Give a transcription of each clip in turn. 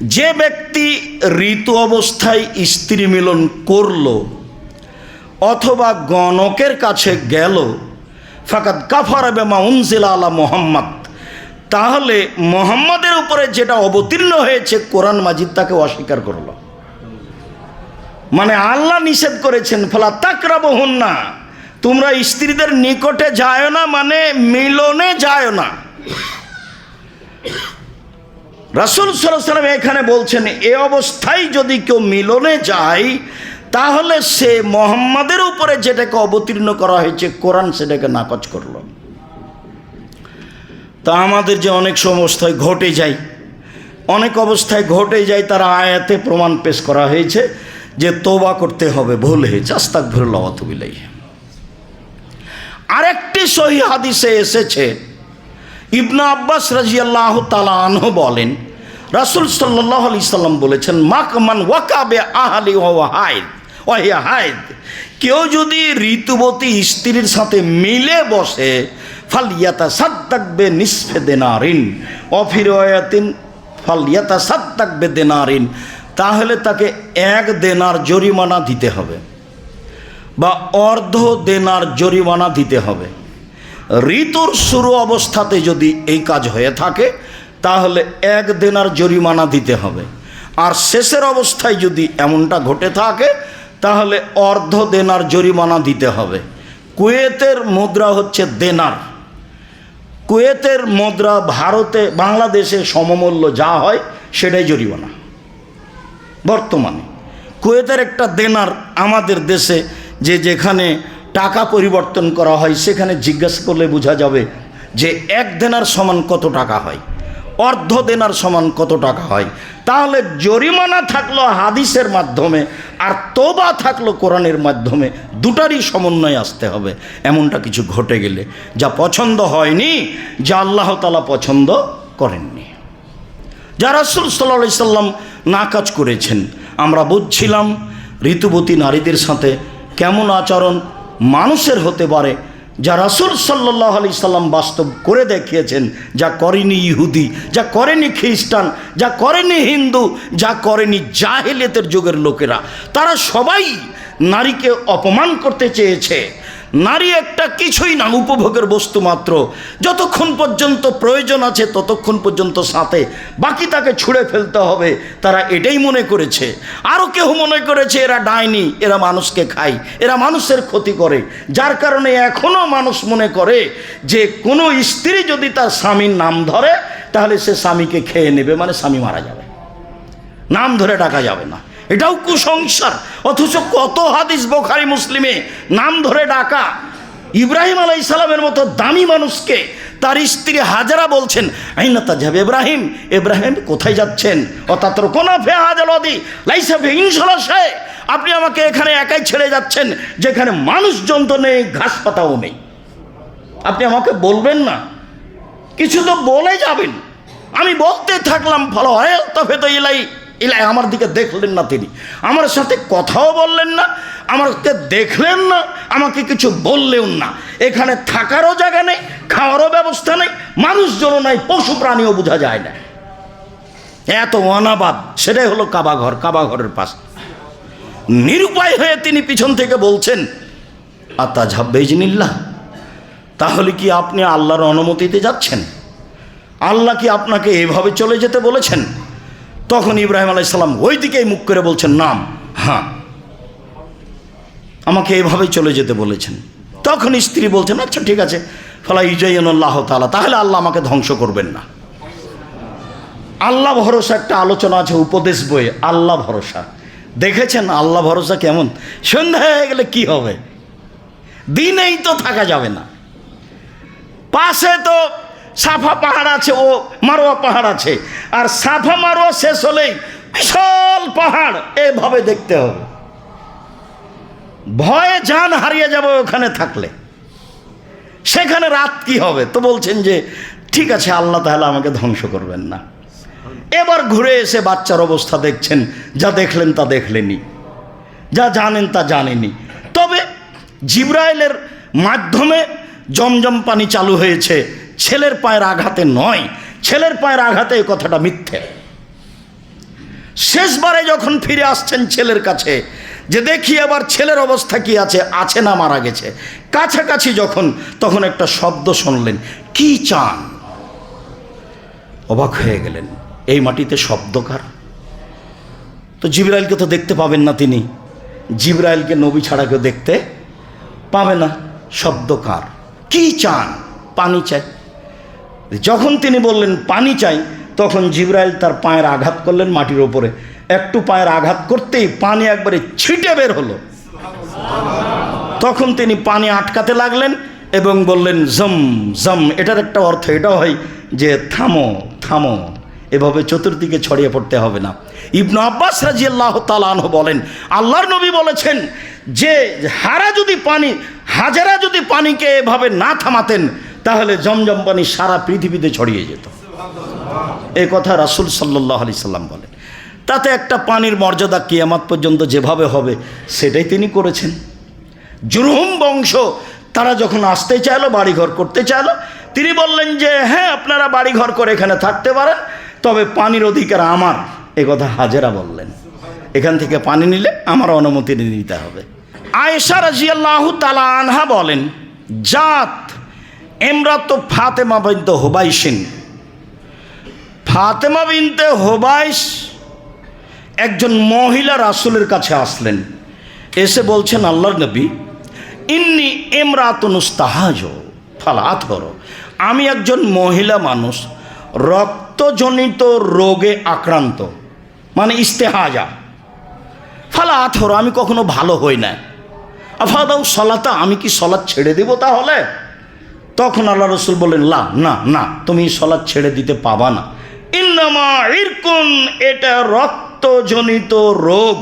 যে ব্যক্তি ঋতু অবস্থায় স্ত্রী মিলন করল অথবা গণকের কাছে গেল ফাকাত কাফার বেমা উনজিলা আলা মোহাম্মদ, তাহলে মোহাম্মদের উপরে যেটা অবতীর্ণ হয়েছে কোরআন মাজিদ তাকে অস্বীকার করল। মানে আল্লাহ নিষেধ করেছেন, ফলা তাকরা বহুন না তোমরা স্ত্রীদের নিকটে যায় না মানে মিলনে যায় না। রাসুল সাল্লাম এখানে বলছেন, এ অবস্থায় যদি কেউ মিলনে যায়, তাহলে সে মোহাম্মদের উপরে যেটাকে অবতীর্ণ করা হয়েছে, কোরআন সেটাকে নাকচ করল। তা আমাদের যে অনেক সমস্যায় ঘটে যায়, অনেক অবস্থায় ঘটে যায়, তারা আয়াতে প্রমাণ পেশ করা হয়েছে যে তোবা করতে হবে ভুল হয়েছে। আস্তাক ভুল্লাহ অতবিলাই আরেকটি সহি হাদিসে এসেছে ইবনা আব্বাস রাজিয়াল্লাহ তালা আনহ বলেন, রাসুল সাল্লাহ আলি সাল্লাম বলেছেন মাকমান ওয়াকাবে আহালি হায়দ ওয়াহিয়া হায়দ কেউ যদি ঋতুবতী স্ত্রীর সাথে মিলে বসে ফালিয়াতা সাদ্দাকবে নিসফে দেনারিন। অফিরয়াতিন ফালিয়াতা সাদ্দাকবে দেনারিন। তাহলে তাকে এক দেনার জরিমানা দিতে হবে বা অর্ধ দেনার জরিমানা দিতে হবে। ঋতুর শুরু অবস্থাতে যদি এই কাজ হয়ে থাকে, তাহলে এক দেনার জরিমানা দিতে হবে। আর শেষের অবস্থায় যদি এমনটা ঘটে থাকে, তাহলে অর্ধ দেনার জরিমানা দিতে হবে। কুয়েতের মুদ্রা হচ্ছে দেনার। কুয়েতের মুদ্রা ভারতে, বাংলাদেশে সমমূল্য যা হয়, সেটাই জরিমানা। বর্তমানে কুয়েতের একটা দেনার আমাদের দেশে যে যেখানে টাকা পরিবর্তন করা হয়, সেখানে জিজ্ঞাসা করলে বোঝা যাবে যে এক দেনার সমান কত টাকা হয়, অর্ধ দেনার সমান কত টাকা হয়। তাহলে জরিমানা থাকল হাদিসের মাধ্যমে, আর তোবা থাকল কোরআনের মাধ্যমে, দুটারই সমন্বয় আসতে হবে, এমনটা কিছু ঘটে গেলে। যা পছন্দ হয়নি, যা আল্লাহ তালা পছন্দ করেননি। যা রাসুল সাল্লা সাল্লাম না কাজ করেছেন, আমরা বুঝছিলাম, ঋতুবতী নারীদের সাথে কেমন আচরণ মানুষের হতে পারে, যা রাসুল সাল্লাহ আলি সাল্লাম বাস্তব করে দেখিয়েছেন, যা করেনি ইহুদি, যা করেনি খ্রিস্টান, যা করেনি হিন্দু, যা করেনি জাহেলিয়তের যুগের লোকেরা। তারা সবাই নারীকে অপমান করতে চেয়েছে। নারী একটা কিছুই না, উপভোগের বস্তু মাত্র। যতক্ষণ পর্যন্ত প্রয়োজন আছে, ততক্ষণ পর্যন্ত সাথে। বাকি তাকে ছুঁড়ে ফেলতে হবে, তারা এটাই মনে করেছে। আরও কেউ মনে করেছে, এরা ডাইনি, এরা মানুষকে খায়, এরা মানুষের ক্ষতি করে। যার কারণে এখনও মানুষ মনে করে যে, কোনো স্ত্রী যদি তার স্বামীর নাম ধরে, তাহলে সে স্বামীকে খেয়ে নেবে মানে স্বামী মারা যাবে। নাম ধরে ডাকা যাবে না। এটাও কুসংসার অথচ কত হাদিস বোখারি মুসলিমে নাম ধরে ডাকা। ইব্রাহিম আলাই সালামের মতো দামি মানুষকে তার স্ত্রী হাজারা বলছেন, আইনা তা যাবে ইব্রাহিম ইব্রাহিম কোথায় যাচ্ছেন? তাতর কোনা ফে হাজার অদি লাইসা আপনি আমাকে এখানে একাই ছেড়ে যাচ্ছেন, যেখানে মানুষ জন্তু নেই, ঘাস পাতাও নেই। আপনি আমাকে বলবেন না? কিছু তো বলে যাবেন। আমি বলতে থাকলাম ফলো হয় তফে তো ইলাই ইলাই আমার দিকে দেখলেন না তিনি। আমার সাথে কথাও বললেন না, আমাকে দেখলেন না, আমাকে কিছু বললেও না। এখানে থাকারও জায়গা নেই, খাওয়ারও ব্যবস্থা নেই, মানুষজনও নাই পশু প্রাণীও বোঝা যায় না। এত অনাবাদ, সেটাই হলো কাবাঘর, কাবাঘরের পাশ। নিরুপায় হয়ে তিনি পিছন থেকে বলছেন আত্মা ঝাব্বেজনিল্লা তাহলে কি আপনি আল্লাহর অনুমতিতে যাচ্ছেন? আল্লাহ কি আপনাকে এভাবে চলে যেতে বলেছেন? তখন ইব্রাহিম আলাইসাল্লাম ওই দিকেই মুখ করে বলছেন, নাম। হ্যাঁ। আমাকে এভাবে চলে যেতে বলেছেন। তখন স্ত্রী বলছেন আচ্ছা ঠিক আছে। ফলা ইজাইনুল্লাহ তালা তাহলে আল্লাহ আমাকে ধ্বংস করবেন না। আল্লাহ ভরসা একটা আলোচনা আছে, উপদেশ বইয়ে আল্লাহ ভরসা। দেখেছেন, আল্লাহ ভরসা কেমন? সন্ধ্যা হয়ে গেলে কি হবে? দিনেই তো থাকা যাবে না। পাশে তো সাফা পাহাড় আছে, ও মারোয়া পাহাড় আছে। আর সাফা মারোয়া শেষ হলেই বিশাল পাহাড়, এভাবে দেখতে হবে। ভয়ে যান হারিয়ে যাবে ওখানে থাকলে। সেখানে রাত কি হবে? তো বলছেন যে, ঠিক আছে, আল্লাহ তাহলে আমাকে ধ্বংস করবেন না। এবার ঘুরে এসে বাচ্চার অবস্থা দেখছেন, যা দেখলেন তা দেখলেনি যা জানেন তা জানেনি তবে জিব্রাইলের মাধ্যমে জমজম পানি চালু হয়েছে। ছেলের পায়ের আঘাতে নয়, ছেলের পায়ের আঘাতে এই কথাটা মিথ্যে। শেষবারে যখন ফিরে আসছেন ছেলের কাছে, যে দেখি আবার ছেলের অবস্থা কি আছে আছে না মারা গেছে। কাছাকাছি যখন, তখন একটা শব্দ শুনলেন, কি চান? অবাক হয়ে গেলেন, এই মাটিতে শব্দকার তো জিব্রাইলকে তো দেখতে পাবেন না তিনি। জিব্রাইলকে নবী ছাড়া কেউ দেখতে পাবে না শব্দকার কি চান? পানি চাই। যখন তিনি বললেন, পানি চাই, তখন জিব্রাইল তার পায়ের আঘাত করলেন মাটির ওপরে একটু পায়ের আঘাত করতেই পানি একবারে ছিটে বের হলো। তখন তিনি পানি আটকাতে লাগলেন এবং বললেন, জম জম, এটার একটা অর্থ এটা হয় যে থামো থামো, এভাবে চতুর্দিকে ছড়িয়ে পড়তে হবে না। ইবনু আব্বাস রাজি আল্লাহ তালাহ বলেন, আল্লাহর নবী বলেছেন যে হারা যদি পানি, হাজারা যদি পানিকে এভাবে না থামাতেন তাহলে জমজম পানি সারা পৃথিবীতে ছড়িয়ে যেত। এই কথা রাসুল সাল্লাহ আলি সাল্লাম বলেন। তাতে একটা পানির মর্যাদা কিয়ামাত পর্যন্ত যেভাবে হবে, সেটাই তিনি করেছেন। জুরহুম বংশ, তারা যখন আসতে চাইলো, বাড়িঘর করতে চাইলো, তিনি বললেন যে হ্যাঁ আপনারা বাড়িঘর করে এখানে থাকতে পারেন, তবে পানির অধিকার আমার। এ কথা হাজেরা বললেন। এখান থেকে পানি নিলে আমার অনুমতি নিতে হবে। আয়েশা রাজিয়াল্লাহ তালা আনহা বলেন, জাত এমরাত ফাতেমা বিনতে হোবাইসিন ফাতেমা বিনতে হোবাইস একজন মহিলা রাসুলের কাছে আসলেন। এসে বলছেন, আল্লাহর নবী, ইন্নি এমরাতনুস্তাহাজ ফালাত করো আমি একজন মহিলা মানুষ, রক্তজনিত রোগে আক্রান্ত মানে ইস্তেহাজা। ফালা আথর আমি কখনো ভালো হই না আফাদাউ সলাতা, আমি কি সলাৎ ছেড়ে দেব তাহলে? তখন আল্লাহ রসুল বললেন, লা, না না, তুমি সলাদ ছেড়ে দিতে পাবা না। ইন্নামা ইরকুন, এটা রক্তজনিত রোগ।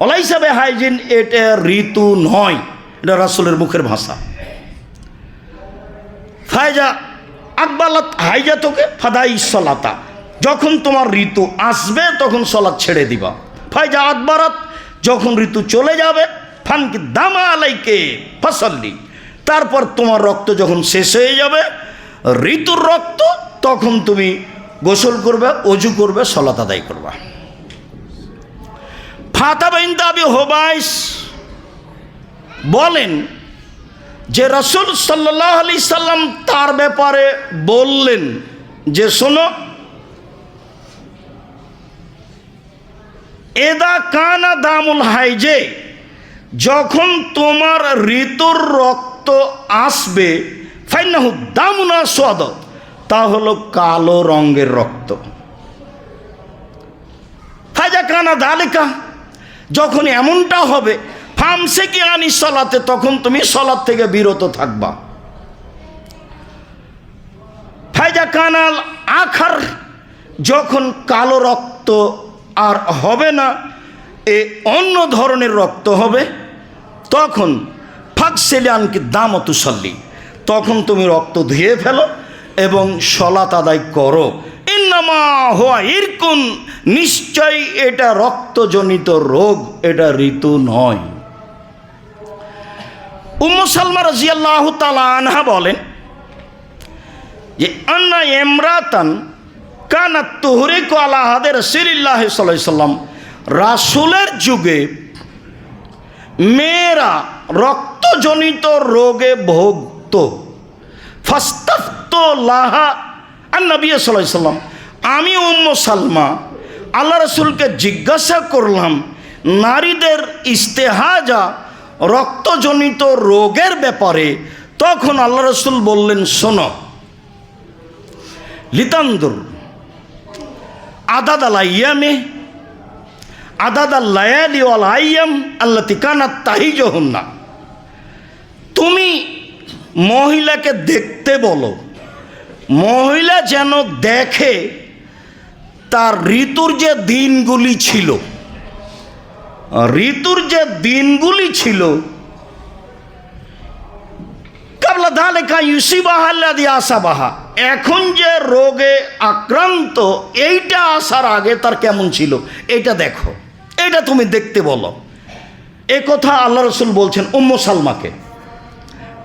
অলাইসাবে হাইজিন এটা ঋতু নয়, এটা রাসুলের মুখের ভাষা। ফায়জা আকবালাত হাইজা তোকে, ফাদাই সলাতা। যখন তোমার ঋতু আসবে, তখন সলাৎ ছেড়ে দিবা। ফায়জা আকবরাত, যখন ঋতু চলে যাবে ফানকি দামা আলাইকে, ফসল্লি। তারপর তোমার রক্ত যখন শেষ হয়ে যাবে, ঋতুর রক্ত, তখন তুমি গোসল করবে, অজু করবে সলাত আদায় করবে। ফাতাবাইন দাবি হোবাইস বলেন যে রসুল সাল্লাহ আলি সাল্লাম তার ব্যাপারে বললেন যে, শোনো, এদা কানা দামুল হাইজে যখন তোমার ঋতুর রক্ত আসবে, ফাইনাহু দামুনা স্বাদ তা হলো কালো রঙের রক্ত। ফাজা কানা দালিকা, যখন এমনটা হবে, ফামসে কি আনি সলাতে, তখন তুমি সলাত থেকে বিরত থাকবা। ফাইজা কানাল আখার, যখন কালো রক্ত আর হবে না, এ অন্য ধরনের রক্ত হবে। তখন ফাঁকসেলিয়ানকে দাম তুসল্লি তখন তুমি রক্ত ধুয়ে ফেলো এবং সলাত আদায় করো। ইন্নামা হওয়া ইরকুন। নিশ্চয় এটা রক্তজনিত রোগ, এটা ঋতু নয়। উম্মু সালমা রাজিয়াল্লাহ তালা আনহা বলেন যে, আন্না এমরাতান কানা তুহরে আলাহাদের সিরিল্লাহ সাল্লাম। রাসুলের যুগে মেয়েরা রক্তজনিত রোগে ভোগত ফাস্তাফত লাহা আর নবী সাল্লাম। আমি উম্ম সালমা, আল্লাহ রসুলকে জিজ্ঞাসা করলাম, নারীদের ইস্তেহাজা রক্তজনিত রোগের ব্যাপারে। তখন আল্লাহ রসুল বললেন, শোনো, লিতান্দুর আইয়ামে আদাদ আল লায়ালি আল আইয়াম আল্লাহ তিকানাত তাহিজ না তুমি মহিলাকে দেখতে বলো, মহিলা যেন দেখে তার ঋতুর যে দিনগুলি ছিল, ঋতুর যে দিনগুলি ছিল, কাবলা ধালেকা ইউসিবাহাল্লা দিয়ে আসা বাহা এখন যে রোগে আক্রান্ত, এইটা আসার আগে তার কেমন ছিল, এইটা দেখো। এটা তুমি দেখতে বলো। এ কথা আল্লাহ রসুল বলছেন উম্ম সালমাকে।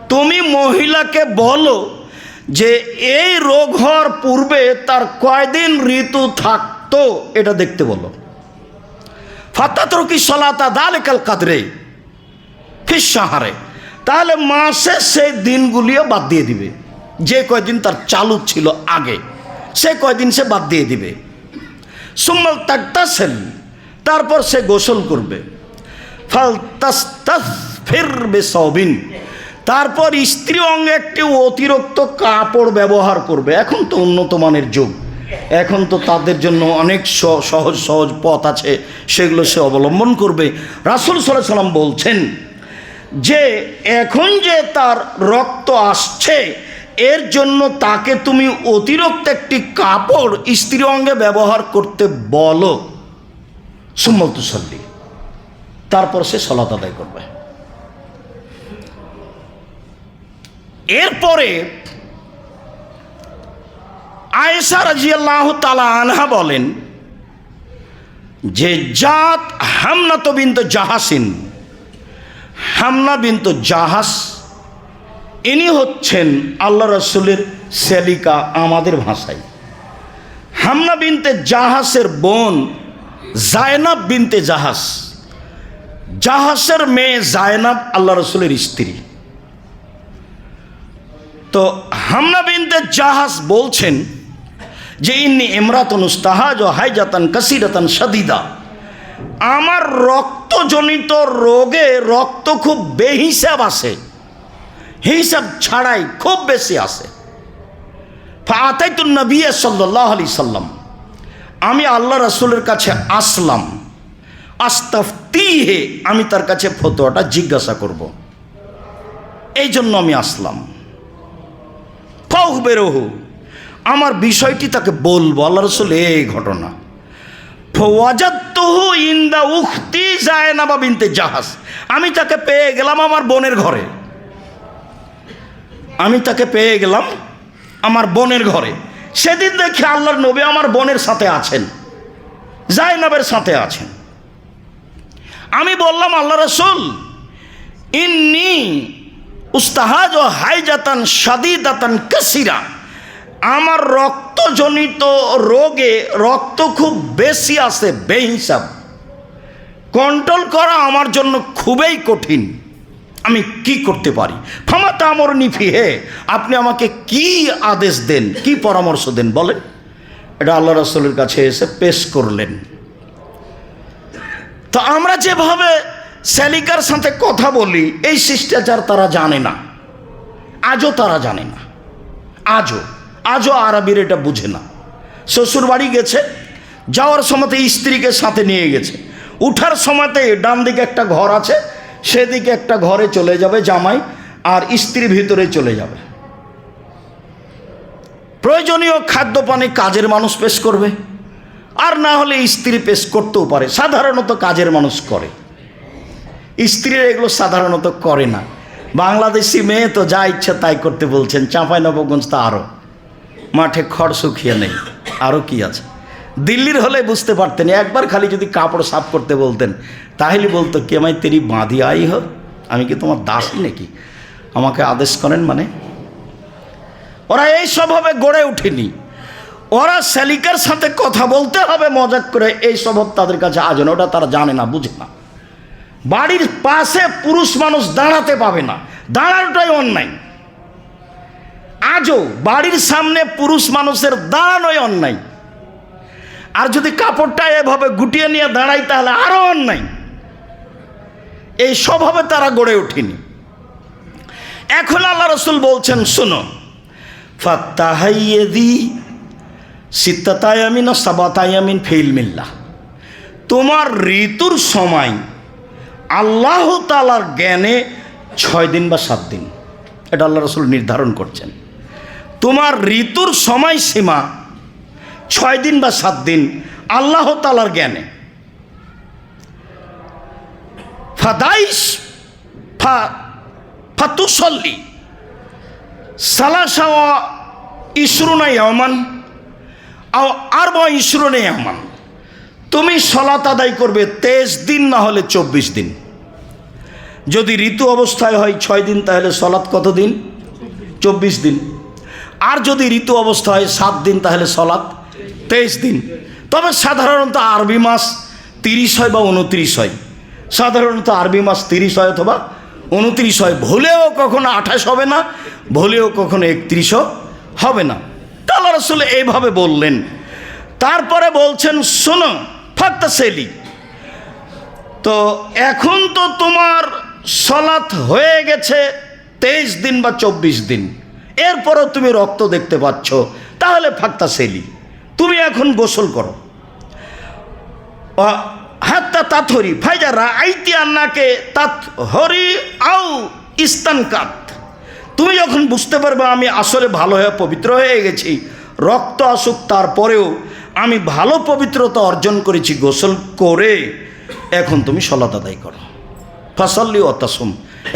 তুমি মহিলাকে বলো যে এই রোগ হওয়ার পূর্বে তার কয়দিন ঋতু থাকত, এটা দেখতে বলো। ফাতাতরকি সলাতা দালেকাল কাদরে ফিস সাহারে তাহলে মাসে সেই দিনগুলিও বাদ দিয়ে দিবে। যে কয়দিন তার চালু ছিল আগে, সে কয়দিন সে বাদ দিয়ে দিবে। সুম্মাল তাকতাসেল। তারপর সে গোসল করবে। ফাল সবিন তারপর স্ত্রী অঙ্গে একটি অতিরিক্ত কাপড় ব্যবহার করবে। এখন তো উন্নত মানের যুগ। এখন তো তাদের জন্য অনেক সহজ সহজ পথ আছে। সেগুলো সে অবলম্বন করবে। রাসুল সাল্লাহ সাল্লাম বলছেন যে, এখন যে তার রক্ত আসছে, এর জন্য তাকে তুমি অতিরিক্ত একটি কাপড় স্ত্রী অঙ্গে ব্যবহার করতে বলো। সুম্মল তুসল্লি। তারপর সে সলাত আদায় করবে। এরপরে আয়েশা রাজিয়াল্লাহ তালা আনহা বলেন যে জাত তো বিন্ত জাহাসিন, হামনা বিন্ত জাহাস, ইনি হচ্ছেন আল্লাহ রসুলের সেলিকা আমাদের ভাষায়। হামনা বিনতে জাহাসের বোন জায়নাব বিনতে জাহাজ। জাহাসের মেয়ে জায়নাব আল্লাহ রসুলের স্ত্রী। তো হামনা বিনতে জাহাজ বলছেন যে, ইন্নি ইমরাতন উস্তাহাজ ও হাইজাতান কাসিরাতান সাদিদা আমার রক্তজনিত রোগে রক্ত খুব বেহিসাব আসে হিসাব ছাড়াই খুব বেশি আসে ফাতাইতুন নবী সাল্লাহ আলি সাল্লাম। আমি আল্লাহ রসুলের কাছে আসলাম। আস্তাফতি হে আমি তার কাছে ফতোয়াটা জিজ্ঞাসা করব। এই জন্য আমি আসলাম। ফাউহ বেরোহু আমার বিষয়টি তাকে বলব, আল্লাহ রসুল, এই ঘটনা। ফওয়াজাত্তুহু ইন্দা উখতি জায়নাবা বিনতে জাহাজ আমি তাকে পেয়ে গেলাম আমার বোনের ঘরে। আমি তাকে পেয়ে গেলাম আমার বোনের ঘরে। সেদিন দেখি আল্লাহর নবী আমার বোনের সাথে আছেন জায়নাবের সাথে আছেন। আমি বললাম, আল্লাহ রসুল, ইন্নি উস্তাহাজ ও হাইজাতান সাদিদাতান কাসিরা। আমার রক্তজনিত রোগে রক্ত খুব বেশি আসে বেহিসাব। কন্ট্রোল করা আমার জন্য খুবই কঠিন। আমি কি করতে পারি? ফামাতা আমর নিফি হে আপনি আমাকে কি আদেশ দেন, কি পরামর্শ দেন বলেন? এটা আল্লাহ রসুলের কাছে এসে পেশ করলেন। তো আমরা যেভাবে স্যালিকার সাথে কথা বলি, এই শিষ্টাচার তারা জানে না। আজও তারা জানে না। আজও আজও আরবির এটা বুঝে না। শ্বশুর বাড়ি গেছে, যাওয়ার সময়তে স্ত্রীকে সাথে নিয়ে গেছে। উঠার সময়তে ডান দিকে একটা ঘর আছে সেদিকে একটা ঘরে চলে যাবে জামাই আর স্ত্রী ভিতরে চলে যাবে। প্রয়োজনীয় খাদ্য পানি কাজের মানুষ পেশ করবে, আর না হলে স্ত্রী পেশ করতেও পারে, সাধারণত কাজের মানুষ করে। স্ত্রীরা এগুলো সাধারণত করে না। বাংলাদেশি মেয়ে তো যা ইচ্ছা তাই করতে বলছেন চাঁপাই নবগঞ্জ তা আরও মাঠে খড় শুকিয়ে নেই আরও কি আছে? দিল্লির হলে বুঝতে পারতেন, একবার খালি যদি কাপড় সাফ করতে বলতেন, তাহলে বলতো, কে আমায় তেরি বাঁধি আই হোক আমি কি তোমার দাসী নাকি? আমাকে আদেশ করেন মানে ওরা এই স্বভাবে গড়ে ওঠেনি ওরা শ্যালিকার সাথে কথা বলতে হবে, মজাক করে এই স্বভাব তাদের কাছে আজ না ওটা তারা জানে না, বুঝে না। বাড়ির পাশে পুরুষ মানুষ দাঁড়াতে পাবে না, দাঁড়ানোটাই অন্যায়। আজও বাড়ির সামনে পুরুষ মানুষের দাঁড়ানোই অন্যায়। আর যদি কাপড়টা এভাবে গুটিয়ে নিয়ে দাঁড়াই তাহলে আরও অন্যায়। এই স্বভাবে তারা গড়ে ওঠেনি। এখন আল্লাহ রসুল বলছেন, শুনো সিত্তাতায়ামিন ও সাবাতায়ামিন ফেইল মিল্লা তোমার ঋতুর সময় আল্লাহ তালার জ্ঞানে ছয় দিন বা সাত দিন। এটা আল্লাহ রসুল নির্ধারণ করছেন। তোমার ঋতুর সময়সীমা ছয় দিন বা সাত দিন আল্লাহ তালার জ্ঞানে। ফাদাইস ফা ফাতুসল্লি সালাসা ইসরুনা ইয়ামান আও আর ইয়ামান তুমি সলাত আদায় করবে তেইশ দিন না হলে চব্বিশ দিন। যদি ঋতু অবস্থায় হয় ছয় দিন, তাহলে সলাৎ কত দিন? চব্বিশ দিন। আর যদি ঋতু অবস্থা হয় সাত দিন, তাহলে সলাৎ তেইশ দিন। তবে সাধারণত আরবি মাস তিরিশ হয় বা উনত্রিশ হয়। সাধারণত আরবি মাস তিরিশ হয় অথবা উনত্রিশ হয়। ভুলেও কখনো আঠাশ হবে না, ভুলেও কখনো একত্রিশও হবে না। তাহলে আসলে এইভাবে বললেন। তারপরে বলছেন, শোনো ফাক্তা সেলি তো এখন তো তোমার সলাৎ হয়ে গেছে তেইশ দিন বা চব্বিশ দিন। এরপরও তুমি রক্ত দেখতে পাচ্ছ। তাহলে ফাক্তা সেলি তুমি এখন গোসল করো। হাত্তা তাথরি ফাইজারা আইতি আন্নাকে তাত হরি আউ ইস্তানকাত তুমি যখন বুঝতে পারবে আমি আসলে ভালো হয়ে পবিত্র হয়ে গেছি, রক্ত আসুক তারপরেও আমি ভালো পবিত্রতা অর্জন করেছি গোসল করে, এখন তুমি সলাত আদায় করো। ফাসাল্লি অতাসম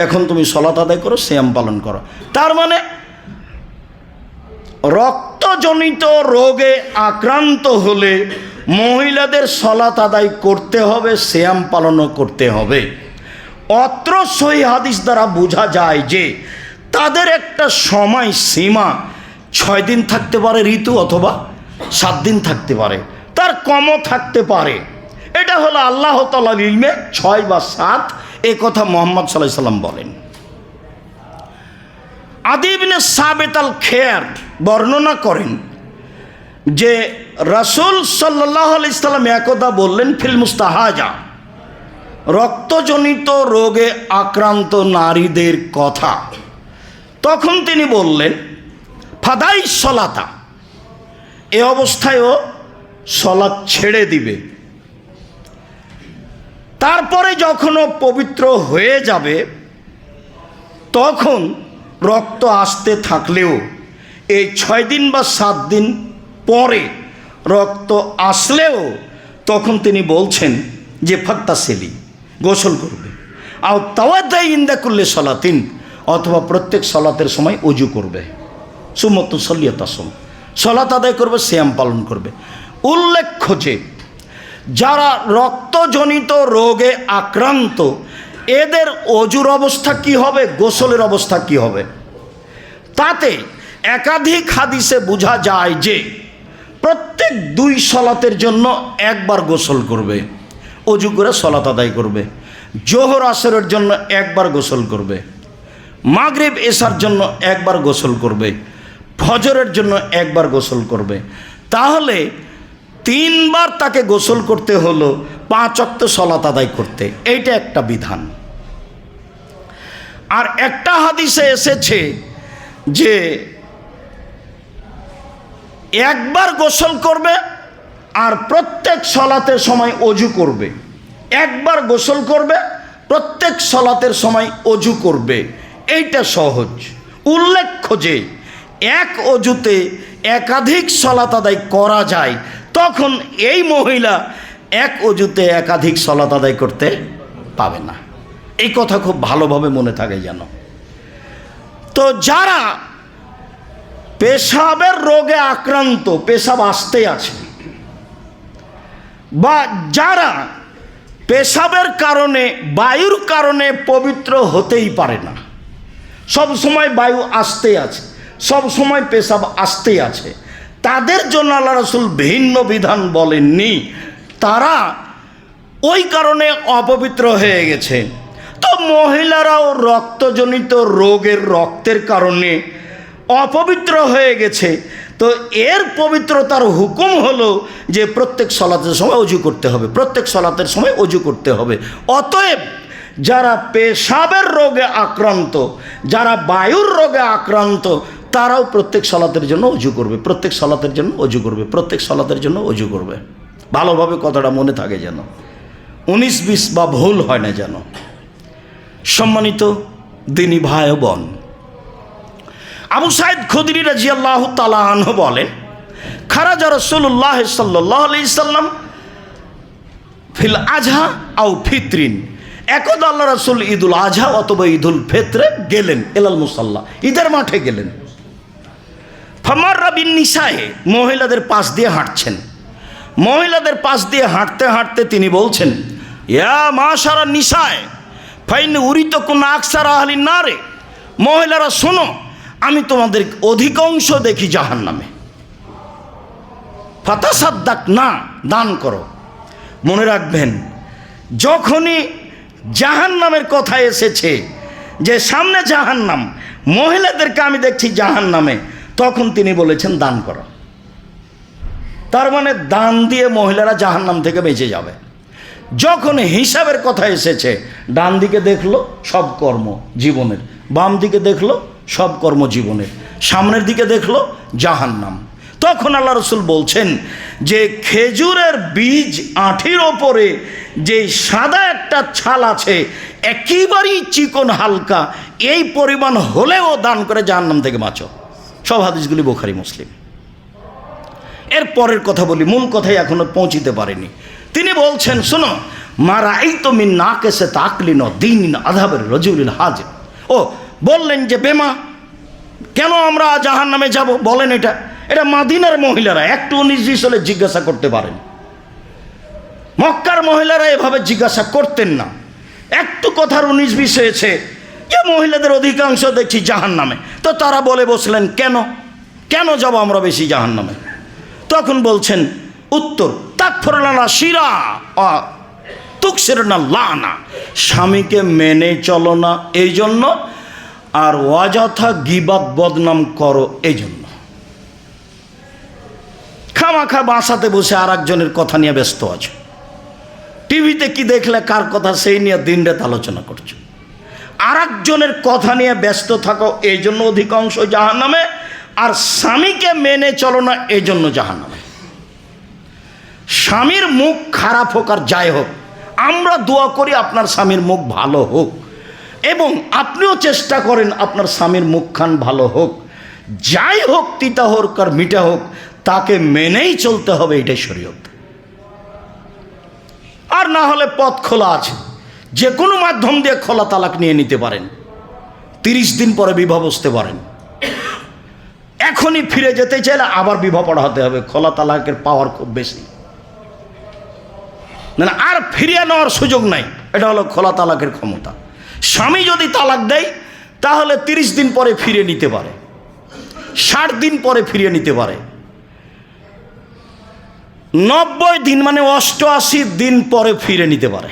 এখন তুমি সলাত আদায় করো শ্যাম পালন করো। তার মানে রক্তজনিত রোগে আক্রান্ত হলে মহিলাদের সলাত আদায় করতে হবে শ্যাম পালনও করতে হবে। অত্র সহি হাদিস দ্বারা বোঝা যায় যে তাদের একটা সময় সীমা ছয় দিন থাকতে পারে ঋতু অথবা সাত দিন থাকতে পারে। তার কমও থাকতে পারে। এটা হলো আল্লাহ তালা ইলমে ছয় বা সাত, এ কথা মোহাম্মদ সাল্লাহ সাল্লাম বলেন। আদিবিনে সাবেত আল খেয়ার বর্ণনা করেন যে রাসুল সাল্লাহ ইসলাম একদা বললেন, ফিল মুস্তাহাজা, রক্তজনিত রোগে আক্রান্ত নারীদের কথা। তখন তিনি বললেন, ফাদাই সলাতা, এ অবস্থায়ও সলাৎ ছেড়ে দিবে। তারপরে যখন পবিত্র হয়ে যাবে, তখন রক্ত আসতে থাকলেও এই ছয় দিন বা সাত দিন পরে রক্ত আসলেও তখন তিনি বলছেন যে ফাত্তা সেলি গোসল করবে। আর তাওয়াদাই ইন্দা করলে সলাতিন, অথবা প্রত্যেক সলাতের সময় উজু করবে। সুমত সলিয়তাসম সলাত আদায় করবে শ্যাম পালন করবে। উল্লেখ্য যে, যারা রক্তজনিত রোগে আক্রান্ত এদের অজুর অবস্থা কি হবে? গোসলের অবস্থা কি হবে? তাতে একাধিক হাদিসে বোঝা যায় যে প্রত্যেক দুই সলাতের জন্য একবার গোসল করবে। অজু করে সলাত আদায় করবে। জোহর আসরের জন্য একবার গোসল করবে। মাগরিব এসার জন্য একবার গোসল করবে। ফজরের জন্য একবার গোসল করবে। তাহলে তিনবার তাকে গোসল করতে হলো পাঁচ অক্ত সলাত আদায় করতে। এইটা একটা বিধান। আর একটা হাদিসে এসেছে যে একবার গোসল করবে আর প্রত্যেক সলাতের সময় অজু করবে। একবার গোসল করবে, প্রত্যেক সলাতের সময় অজু করবে। এইটা সহজ। উল্লেখ্য যে এক অজুতে একাধিক সলাত আদায় করা যায়, তখন এই মহিলা এক অজুতে একাধিক সলাত আদায় করতে পাবে না। এই কথা খুব ভালোভাবে মনে থাকে যেন। তো যারা পেশাবের রোগে আক্রান্ত, পেশাব আসতে আছে, বা যারা পেশাবের কারণে, বায়ুর কারণে পবিত্র হতেই পারে না, সব সময় বায়ু আসতে আছে, সব সময় পেশাব আসতে আছে, তাদের জন্য আল্লাহ রসুল ভিন্ন বিধান বলেননি। তারা ওই কারণে অপবিত্র হয়ে গেছে। তো মহিলারাও রক্তজনিত রোগের রক্তের কারণে অপবিত্র হয়ে গেছে। তো এর পবিত্রতার হুকুম হলো যে প্রত্যেক সলাতের সময় অজু করতে হবে, প্রত্যেক সলাতের সময় অজু করতে হবে। অতএব যারা পেশাবের রোগে আক্রান্ত, যারা বায়ুর রোগে আক্রান্ত, তারাও প্রত্যেক সলাতের জন্য অজু করবে, প্রত্যেক সলাতের জন্য অজু করবে, প্রত্যেক সলাতের জন্য অজু করবে। ভালোভাবে কথাটা মনে থাকে যেন। উনিশ বিশ বা ভুল হয় না যেন। সম্মানিত দিনী ভাই বোন। আবু সাইদ খুদরি রাজি আল্লাহ তালাহ বলেন, খারাজা রসুল্লাহ সাল্লাহ আলি সাল্লাম ফিল আজহা আউ ফিতরিন, একদা আল্লাহ রসুল ঈদুল আজহা অথবা ঈদুল ফেতরে গেলেন এলাল মুসাল্লাহ ঈদের মাঠে গেলেন। ফামার রাবিন নিশায়ে মহিলাদের পাশ দিয়ে হাঁটছেন। মহিলাদের পাশ দিয়ে হাঁটতে হাঁটতে তিনি বলছেন, ইয়া মা সারা নিশায় ফাইন উরিত কোন আকসার আহলি না রে মহিলারা, শোনো, আমি তোমাদের অধিকাংশ দেখি জাহান নামে ফাতাসাদ্দাক না দান করো। মনে রাখবেন, যখনই জাহান নামের কথা এসেছে যে সামনে জাহান নাম মহিলাদেরকে আমি দেখছি জাহান নামে তখন তিনি বলেছেন, দান করো। তার মানে দান দিয়ে মহিলারা জাহান নাম থেকে বেঁচে যাবে। যখন হিসাবের কথা এসেছে, ডান দিকে দেখল সব কর্ম জীবনের, বাম দিকে দেখল সব কর্ম জীবনের, সামনের দিকে দেখল জাহান্নাম। তখন আল্লাহ রসুল বলছেন যে খেজুরের বীজ আঠির ওপরে যে সাদা একটা ছাল আছে, একেবারেই চিকন হালকা, এই পরিমাণ হলেও দান করে জাহান্নাম থেকে বাঁচো। সব হাদিসগুলি বোখারি, মুসলিম। এর পরের কথা বলি, মূল কথাই এখনও পৌঁছিতে পারেনি। তিনি বলছেন, শোনো মারা এই তো মিন না কেসে তাকলি ন দিন আধাবের রজুলিল হাজ ও, বললেন যে, বেমা, কেন আমরা জাহান নামে যাব? বলেন এটা। এটা মাদিনার মহিলারা একটু বিশ হলে জিজ্ঞাসা করতে পারেন। মক্কার মহিলারা এভাবে জিজ্ঞাসা করতেন না। একটু কথার উনিশ বিশ হয়েছে যে, মহিলাদের অধিকাংশ দেখছি জাহান নামে তো তারা বলে বসলেন, কেন? কেন যাব আমরা বেশি জাহান নামে তখন বলছেন উত্তর তাকফরলানা শিরা তুকসের না লানা। স্বামীকে মেনে চলো না এই জন্য আর অযথা গিবাদ বদনাম করো এই জন্য খামাখা বাসাতে বসে আর একজনের কথা নিয়ে ব্যস্ত আছো। টিভিতে কি দেখলে, কার কথা, সেই নিয়ে দিন রাত আলোচনা করছ। আর একজনের কথা নিয়ে ব্যস্ত থাকো এই জন্য অধিকাংশ জাহান নামে আর স্বামীকে মেনে চলো না এই জন্য জাহান নামে স্বামীর মুখ খারাপ হোক আর যাই হোক, আমরা দোয়া করি আপনার স্বামীর মুখ ভালো হোক। এবং আপনিও চেষ্টা করেন আপনার স্বামীর মুখখান ভালো হোক। যাই হোক, তিতা হোক আর মিঠা হোক, তাকে মেনেই চলতে হবে, এটাই শরীয়ত। আর না হলে পথ খোলা আছে। যে কোনো মাধ্যম দিয়ে খোলা তালাক নিয়ে নিতে পারেন। তিরিশ দিন পরে বিবাহ বসতে পারেন। এখনই ফিরে যেতে চাইলে আবার বিবাহ পড়াতে হবে। খোলা তালাকের পাওয়ার খুব বেশি। না আর ফিরিয়ে নেওয়ার সুযোগ নাই। এটা হলো খোলা তালাকের ক্ষমতা। স্বামী যদি তালাক দেয়, তাহলে তিরিশ দিন পরে ফিরে নিতে পারে। ষাট দিন পরে ফিরিয়ে নিতে পারে। নব্বই দিন মানে অষ্টআশি দিন পরে ফিরে নিতে পারে।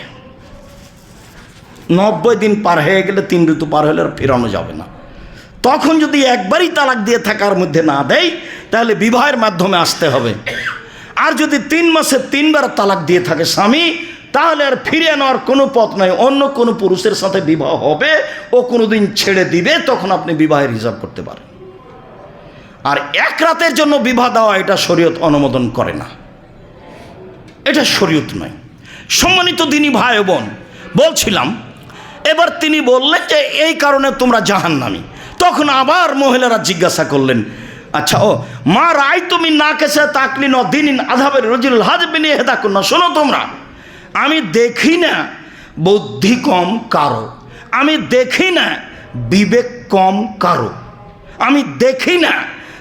নব্বই দিন পার হয়ে গেলে তিন ঋতু পার হলে আর ফেরানো যাবে না। তখন যদি একবারই তালাক দিয়ে থাকার মধ্যে না দেয়, তাহলে বিবাহের মাধ্যমে আসতে হবে। আর যদি তিন মাসে তিনবার তালাক দিয়ে থাকে স্বামী, তাহলে আর ফিরিয়ে নেওয়ার কোনো পথ নাই। অন্য কোনো পুরুষের সাথে বিবাহ হবে, ও কোনো দিন ছেড়ে দিবে, তখন আপনি বিবাহের হিসাব করতে পারেন। আর এক রাতের জন্য বিবাহ দেওয়া, এটা শরীয়ত অনুমোদন করে না। এটা শরীয়ত নয়। সম্মানিত দিনী ভাই বোন, বলছিলাম, এবার তিনি বললেন যে, এই কারণে তোমরা জাহান্নামি। তখন আবার মহিলারা জিজ্ঞাসা করলেন আচ্ছা ও, মা রায় তুমি না কেসে তাকলি ন দিন আধাবের রজিল হাজ বিনিয়ে হেদা না, শোনো তোমরা, আমি দেখি না বুদ্ধি কম কারও। আমি দেখি না বিবেক কম কারও। আমি দেখি না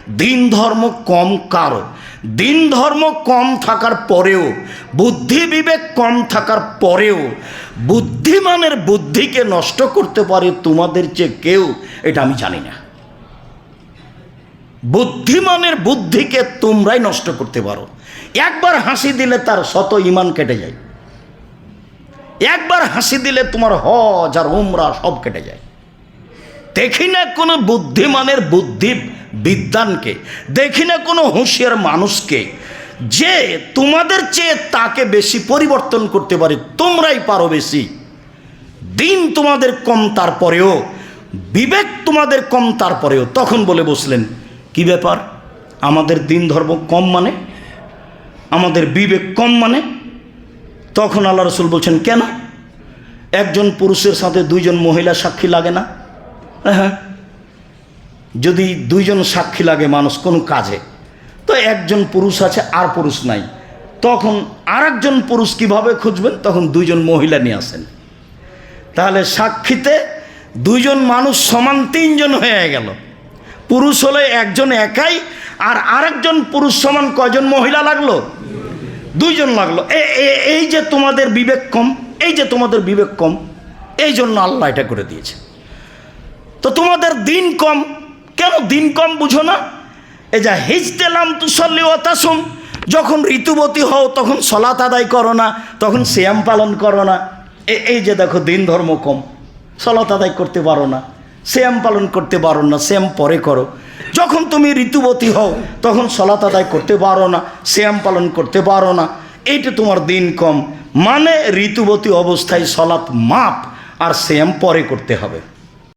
দিন ধর্ম কম কারও। দিন ধর্ম কম থাকার পরেও, বুদ্ধি বিবেক কম থাকার পরেও, বুদ্ধিমানের বুদ্ধিকে নষ্ট করতে পারে তোমাদের চেয়ে কেউ, এটা আমি জানি না। বুদ্ধিমানের বুদ্ধিকে তোমরাই নষ্ট করতে পারো। একবার হাসি দিলে তার শত ইমান কেটে যায়। একবার হাসি দিলে তোমার হজ আর উমরা সব কেটে যায়। দেখি না কোনো বুদ্ধিমানের বুদ্ধি বিদ্যানকে দেখি না কোনো হুঁশিয়ার মানুষকে, যে তোমাদের চেয়ে তাকে বেশি পরিবর্তন করতে পারে, তোমরাই পারো বেশি। দিন তোমাদের কম তারপরেও, বিবেক তোমাদের কম তারপরেও, তখন বলে বসলেন কি ব্যাপার? আমাদের দিন ধর্ম কম মানে? আমাদের বিবেক কম মানে? তখন আল্লাহ রসুল বলছেন, কেন? একজন পুরুষের সাথে দুইজন মহিলা সাক্ষী লাগে না? হ্যাঁ যদি দুইজন সাক্ষী লাগে মানুষ কোনো কাজে, তো একজন পুরুষ আছে আর পুরুষ নাই। তখন আর একজন পুরুষ কীভাবে খুঁজবেন? তখন দুইজন মহিলা নিয়ে আসেন। তাহলে সাক্ষীতে দুইজন মানুষ সমান তিনজন হয়ে গেল। পুরুষ হলে একজন একাই, আর আরেকজন পুরুষ সমান কয়জন মহিলা লাগল? দুইজন লাগল। এই যে তোমাদের বিবেক কম, এই যে তোমাদের বিবেক কম, এই জন্য আল্লাহ এটা করে দিয়েছে। তো তোমাদের দিন কম, কেন দিন কম বুঝো না? এই যা হিজতেলাম তুসল্লি তাসুম, যখন ঋতুবতী হও তখন সলাত আদায় করো না, তখন শ্যাম পালন করো না। এই যে দেখো দিন ধর্ম কম, সলাত আদায় করতে পারো না। শ্যাম পালন করতে পারো না, শ্যাম পরে করো। যখন তুমি ঋতুবতী হও, তখন সলাত আদায় করতে পারো না, শ্যাম পালন করতে পারো না। এইটা তোমার দিন কম। মানে ঋতুবতী অবস্থায় সলাৎ মাপ আর শ্যাম পরে করতে হবে।